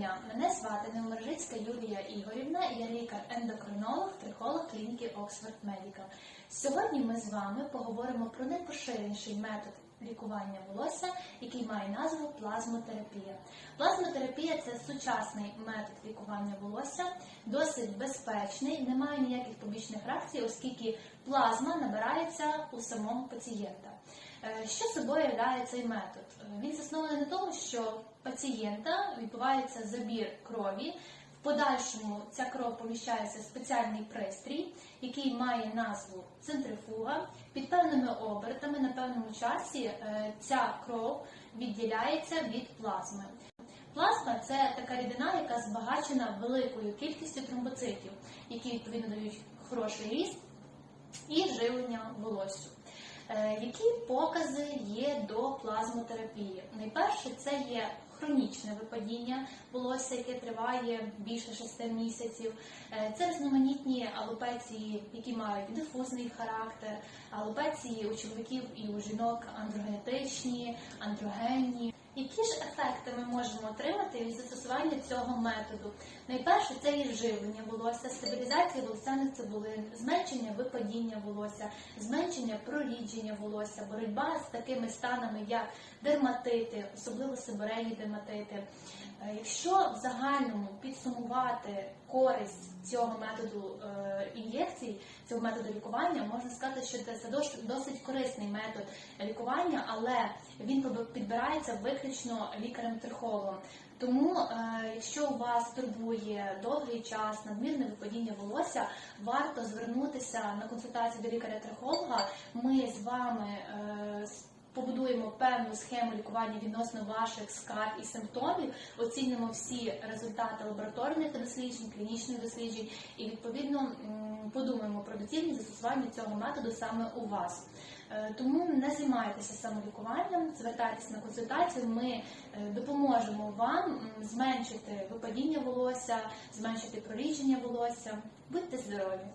дня! Мене звати Невмержицька Юлія Ігорівна, я лікар-ендокринолог, трихолог клініки Oxford Medical. Сьогодні ми з вами поговоримо про найпоширеніший метод лікування волосся, який має назву плазмотерапія. Плазмотерапія це сучасний метод лікування волосся, досить безпечний, не має ніяких побічних реакцій, оскільки плазма набирається у самому пацієнта. Е, Що собою являє цей метод? Е, Він заснований на тому, що пацієнта відбувається забір крові. В подальшому ця кров поміщається в спеціальний пристрій, який має назву центрифуга. Під певними обертами на певному часі е, ця кров відділяється від плазми. Плазма це така рідина, яка збагачена великою кількістю тромбоцитів, які відповідно дають хороший ріст і живлення волоссю. Е, Які покази є до плазмотерапії? Найперше це є хронічне випадіння волосся, яке триває більше 6 місяців. Е, Це різноманітні алопеції, які мають дифузний характер, алопеції у чоловіків і у жінок андрогенетичні, андрогенні. Які ж ефекти ми можемо отримати від застосування цього методу? Найперше це є живлення волосся, стабілізація волосяних цибулин, зменшення випадіння волосся, зменшення прорідження волосся, боротьба з такими станами, як дерматити, особливо сибирейні дерматити. Е, Якщо в загальному підсумувати користь цього методу е, ін'єкцій, цього методу лікування, можна сказати, що це дос- досить корисний метод лікування, але він підбирається виключно лікарем-трихологом. Тому, е, якщо у вас турбує довгий час надмірне випадіння волосся, варто звернутися на консультацію до лікаря-трихолога. Ми з вами побудуємо певну схему лікування відносно ваших скарг і симптомів, оцінимо всі результати лабораторних досліджень, клінічних досліджень і відповідно подумаємо про доцільність застосування цього методу саме у вас. Е, Тому не займайтеся самолікуванням, звертайтеся на консультацію. Ми е, допоможемо вам зменшити випадіння волосся, зменшити прорідження волосся. Будьте здорові!